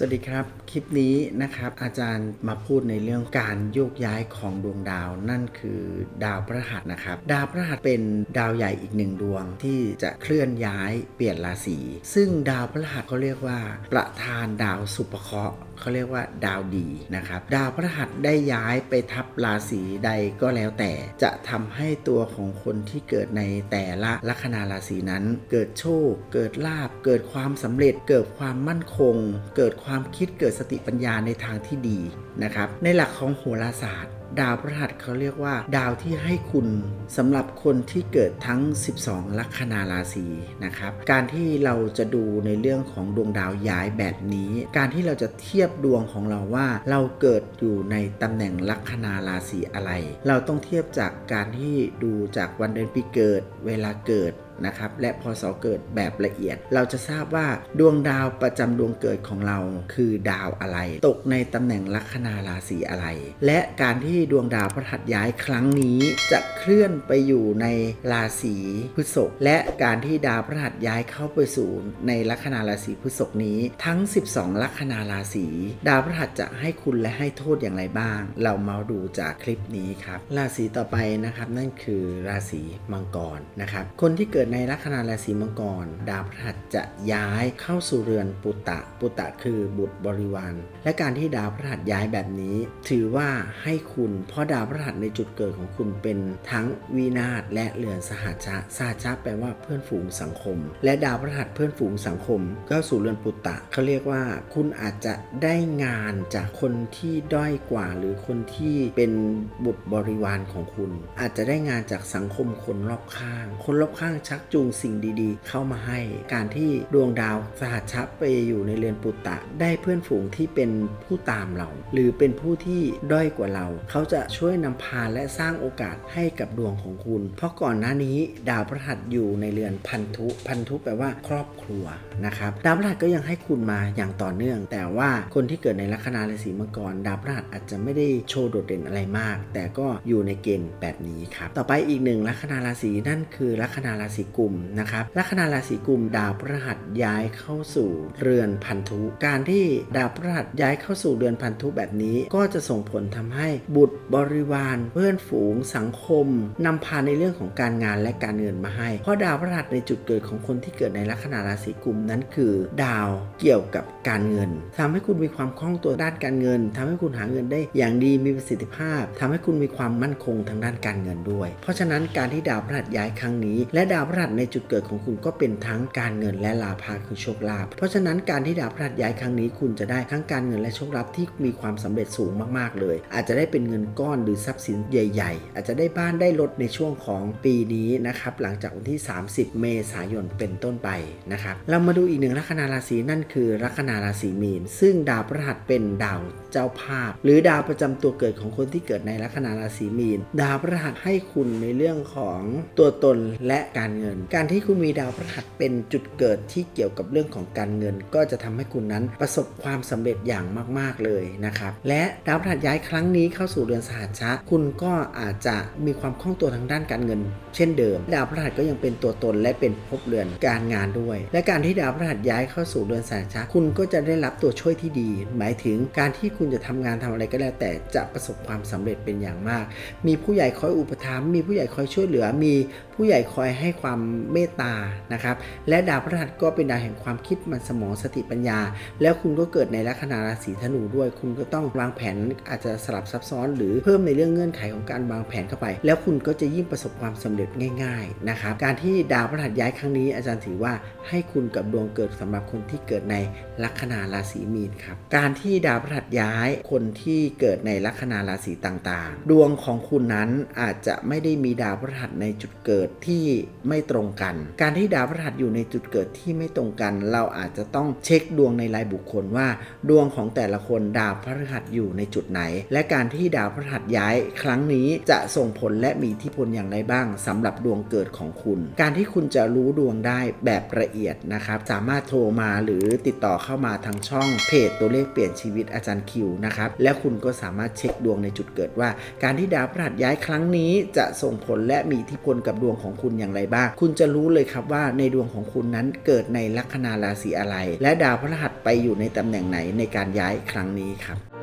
สวัสดีครับ คลิปนี้นะครับอาจารย์มาพูดในเรื่องการโยกย้ายของดวงดาว นั่นคือดาวพฤหัสนะครับ ดาวพฤหัสเป็นดาวใหญ่อีกหนึ่งดวงที่จะเคลื่อนย้ายเปลี่ยนราศีซึ่งดาวพฤหัสเขาเรียกว่า ประธานดาวสุภเคราะห์เขาเรียกว่าดาวดีนะครับ ดาวพฤหัสได้ย้ายไปทับราศีใดก็แล้วแต่จะทำให้ตัวของคนที่เกิดในแต่ละลัคนาราศีนั้น เกิดโชค เกิดลาบเกิดความสำเร็จ เกิดความมั่นคง เกิดความความคิดเกิดสติปัญญาในทางที่ดีนะครับ ในหลักของโหราศาสตร์ ดาวพฤหัสเขาเรียกว่า ดาวที่ให้คุณสำหรับคนที่เกิดทั้ง 12 ลัคนาราศีนะครับ การที่เราจะดูในเรื่องของดวงดาวย้ายแบบนี้ การที่เราจะเทียบดวงของเราว่า เราเกิดอยู่ในตำแหน่งลัคนาราศีอะไร เราต้องเทียบจากการที่ดูจากวันเดือนปีเกิด เวลาเกิด นะครับและพศเกิดแบบละเอียด เราจะทราบว่าดวงดาวประจำดวงเกิดของเราคือดาวอะไร ตกในตำแหน่งลัคนาราศีอะไร และการที่ดวงดาวพฤหัสย้ายครั้งนี้จะเคลื่อนไปอยู่ในราศีพฤษภและการที่ดาวพฤหัสย้ายเข้าไปสู่ในลัคนาราศีพฤษภนี้ ทั้ง 12 ลัคนาราศีดาวพฤหัสจะให้คุณและให้โทษอย่างไรบ้าง เรามาดูจากคลิปนี้ครับราศีต่อไปนะครับนั่นคือราศีมังกรนะครับคนที่เกิดในลัคนาราศีมังกร ดาวพฤหัสจะย้ายเข้าสู่เรือนปุตตะ ปุตตะคือบุตรบริวารและการที่ดาวพฤหัสย้ายแบบนี้ ถือว่าให้คุณเพราะดาวพฤหัสในจุดเกิดของคุณเป็นทั้งวินาศและเรือนสหัชชะสหัชชะแปลว่าเพื่อนฝูงสังคม และดาวพฤหัสเพื่อนฝูงสังคมก็สู่เรือนปุตตะเขาเรียกว่า คุณอาจจะได้งานจากคนที่ด้อยกว่า หรือคนที่เป็นบุตรบริวารของคุณ อาจจะได้งานจากสังคมคนรอบข้าง คนรอบข้างชักจูงสิ่งดีๆ เข้ามาให้การที่ดวงดาวสหัชชะไปอยู่ในเรือนปุตตะ ได้เพื่อนฝูงที่เป็นผู้ตามเรา หรือเป็นผู้ที่ด้อยกว่าเรา เขาจะช่วยนำพาและสร้างโอกาสให้กับดวงของคุณ เพราะก่อนหน้านี้ดาวพฤหัสอยู่ในเรือนพันธุ พันธุแปลว่าครอบครัวนะครับดาวพฤหัสก็ยังให้คุณมาอย่างต่อเนื่อง แต่ว่าคนที่เกิดในลัคนาราศีมังกรดาวพฤหัสอาจจะไม่ได้โชว์โดดเด่นอะไรมาก แต่ก็อยู่ในเกณฑ์แบบนี้ครับต่อไปอีกหนึ่งลัคนาราศีนั่นคือลัคนาราศีกุมนะครับลัคนาราศีกุมดาวพฤหัสย้ายเข้าสู่เรือนพันธุ การที่ดาวพฤหัสย้ายเข้าสู่เรือนพันธุแบบนี้ ก็จะส่งผลทำให้บุตรบริวาร เพื่อนฝูง สังคมนำพาในเรื่องของการงานและการเงินมาให้ เพราะดาวพฤหัสในจุดเกิดของคนที่เกิดในลัคนาราศีกุมนั้นคือ ดาวเกี่ยวกับการเงินทำให้คุณมีความคล่องตัวด้านการเงินทำให้คุณหาเงินได้อย่างดีมีประสิทธิภาพทำให้คุณมีความมั่นคงทางด้านการเงินด้วย เพราะฉะนั้นการที่ดาวพฤหัสย้ายครั้งนี้ และดาวพฤหัสในจุดเกิดของคุณก็เป็นทั้งการเงินและลาภะคือโชคลาภเพราะฉะนั้นการที่ดาวพฤหัสย้ายครั้งนี้คุณจะได้ทั้งการเงินและโชคลาภที่มีความสำเร็จสูงมากๆเลย อาจจะได้เป็นเงินก้อนหรือทรัพย์สินใหญ่ ๆ อาจจะได้บ้านได้รถในช่วงของปีนี้นะครับหลังจากวันที่ 30 เมษายนเป็นต้นไปนะครับเรามาดูอีกหนึ่งลัคนาราศีนั่นคือลัคนาราศีมีน ซึ่งดาวพฤหัสเป็นดาวเจ้าภาพ หรือดาวประจำตัวเกิดของคนที่เกิดในลัคนาราศีมีน ดาวพฤหัสให้คุณในเรื่องของตัวตนและการเงินการที่คุณมีดาวพฤหัสเป็นจุดเกิดที่เกี่ยวกับเรื่องของการเงิน ก็จะทำให้คุณนั้นประสบความสำเร็จอย่างมาก ๆเลยนะครับ และดาวพฤหัสย้ายครั้งนี้เข้าสู่เรือนสหัชชะ คุณก็อาจจะมีความคล่องตัวทางด้านการเงิน เช่นเดิม ดาวพฤหัสก็ยังเป็นตัวตนและเป็นภพเรือนการงานด้วย และการที่ดาวพฤหัสย้ายเข้าสู่เรือนสหัชชะ คุณก็จะได้รับตัวช่วยที่ดี หมายถึงการที่คุณจะทำงานทำอะไรก็แล้ว แต่จะประสบความสำเร็จเป็นอย่างมาก มีผู้ใหญ่คอยอุปถัมภ์มีผู้ใหญ่คอยช่วยเหลือมีผู้ใหญ่คอยให้ความเมตตานะครับ และดาวพฤหัสก็เป็นดาวแห่งความคิดมันสมองสติปัญญา แล้วคุณก็เกิดในลัคนาราศีธนูด้วย คุณก็ต้องวางแผนอาจจะสลับซับซ้อน หรือเพิ่มในเรื่องเงื่อนไขของการวางแผนเข้าไป แล้วคุณก็จะยิ่งประสบความสำเร็จง่าย ๆนะครับ การที่ดาวพฤหัสย้ายครั้งนี้ อาจารย์ถือว่าให้คุณกับดวงเกิดสำหรับคนที่เกิดในลัคนาราศีมีนครับการที่ดาวพฤหัสย้ายคนที่เกิดในลัคนาราศีต่างๆ ดวงของคุณนั้นอาจจะไม่ได้มีดาวพฤหัสในจุดเกิดที่ไม่ตรงกัน การที่ดาวพฤหัสอยู่ในจุดเกิดที่ไม่ตรงกัน เราอาจจะต้องเช็คดวงในรายบุคคลว่า ดวงของแต่ละคนดาวพฤหัสอยู่ในจุดไหน และการที่ดาวพฤหัสย้ายครั้งนี้จะส่งผลและมีทธิพลอย่างไรบ้างสำหรับดวงเกิดของคุณ การที่คุณจะรู้ดวงได้แบบละเอียดนะครับสามารถโทรมาหรือติดต่อเข้ามาทางช่องเพจตัวเลขเปลี่ยนชีวิตอาจารย์คิวนะครับแล้วคุณก็สามารถเช็คดวงในจุดเกิดว่า การที่ดาวพฤหัสย้ายครั้งนี้จะส่งผลและมีอิทธิพลกับดวงของคุณอย่างไรบ้างคุณจะรู้เลยครับว่าในดวงของคุณนั้นเกิดในลัคนาราศีอะไร และดาวพฤหัสไปอยู่ในตำแหน่งไหนในการย้ายครั้งนี้ครับ